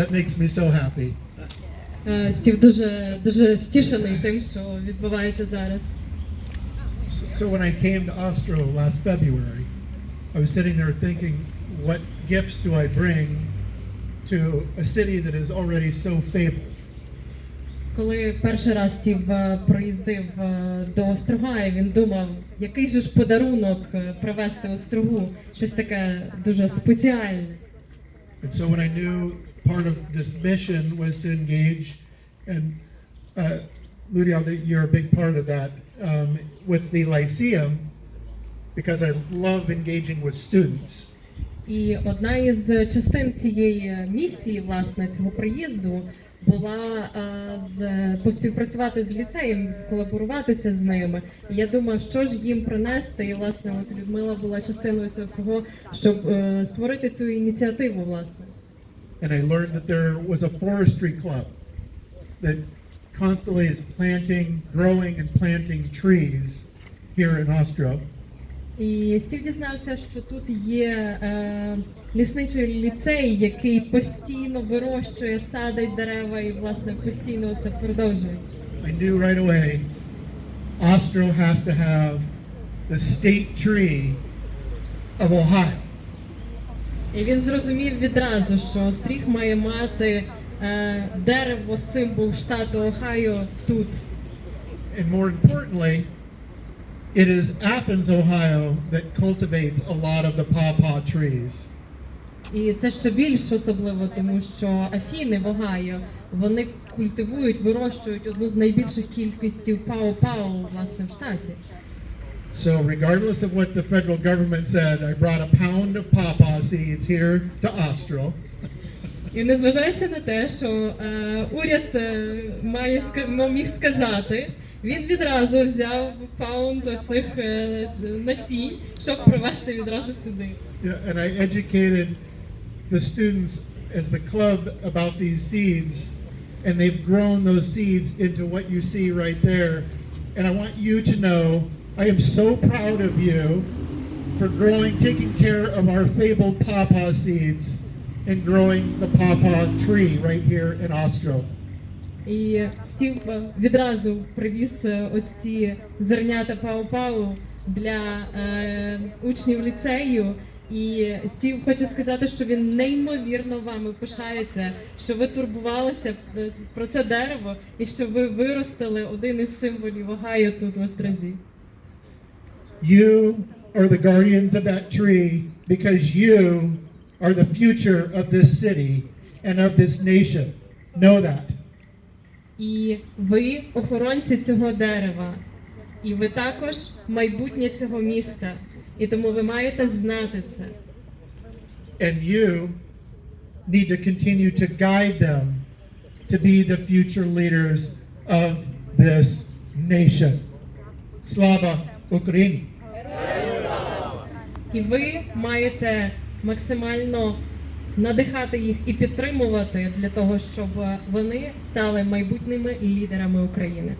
That makes me so happy. Е, Стів дуже дуже стішений тим, що відбувається зараз. So when I came to Ostro last February, I was sitting there thinking, what gifts do I bring to a city that is already so fabled? Коли перший раз Стів е, приїздив е, до Острога, і він думав, який же ж подарунок привезти Острогу, щось таке дуже спеціальне. And so when I knew part of this mission was to engage, and uh, Ludial, that you're a big part of that um, with the Lyceum, because I love engaging with students. І одна із частин цієї місії, власне, цього приїзду, була е, з поспівпрацювати з ліцеєм, сколаборуватися з ними. І я думаю, що ж їм принести. І власне, от Людмила була частиною цього всього, щоб е, створити цю ініціативу, власне. And I learned that there was a forestry club that constantly is planting, growing, and planting trees here in Ostro. І Стів дізнався, що тут є е, лісничий ліцей, який постійно вирощує, садить дерева і власне постійно це продовжує. I knew right away Ostro has to have the state tree of Ohio. І він зрозумів відразу, що Остріг має мати е, дерево, символ штату Огайо тут. And more importantly, it is Athens, Ohio that cultivates a lot of the pawpaw trees. І це ще більш особливо, тому що Афіни в Огайо вони культивують, вирощують одну з найбільших кількістів пао-пао власне в штаті. So, regardless of what the federal government said, I brought a pound of pawpaw seeds here to Ostro. І незважаючи на те, що е, уряд е, має ска- м- міг сказати, він відразу взяв паунд цих е, насінь, щоб привезти відразу сюди. Yeah, and I educated the students as the club about these seeds, and they've grown those seeds into what you see right there. And I want you to know I am so proud of you for growing, taking care of our fabled pawpaw seeds and growing the pawpaw tree right here in Ostro. І Стів відразу привіз е, ось ці зернята пау-пау для е, учнів ліцею. І Стів хоче сказати, що він неймовірно вами пишається, що ви турбувалися е, про це дерево і що ви виростили один із символів Огайо тут в Острозі. You are the guardians of that tree because you are the future of this city and of this nation. Know that. І ви охоронці цього дерева, і ви також майбутнє цього міста. І тому ви маєте знати це. And you need to continue to guide them to be the future leaders of this nation. Slava Ukraini. І ви маєте максимально надихати їх і підтримувати для того, щоб вони стали майбутніми лідерами України.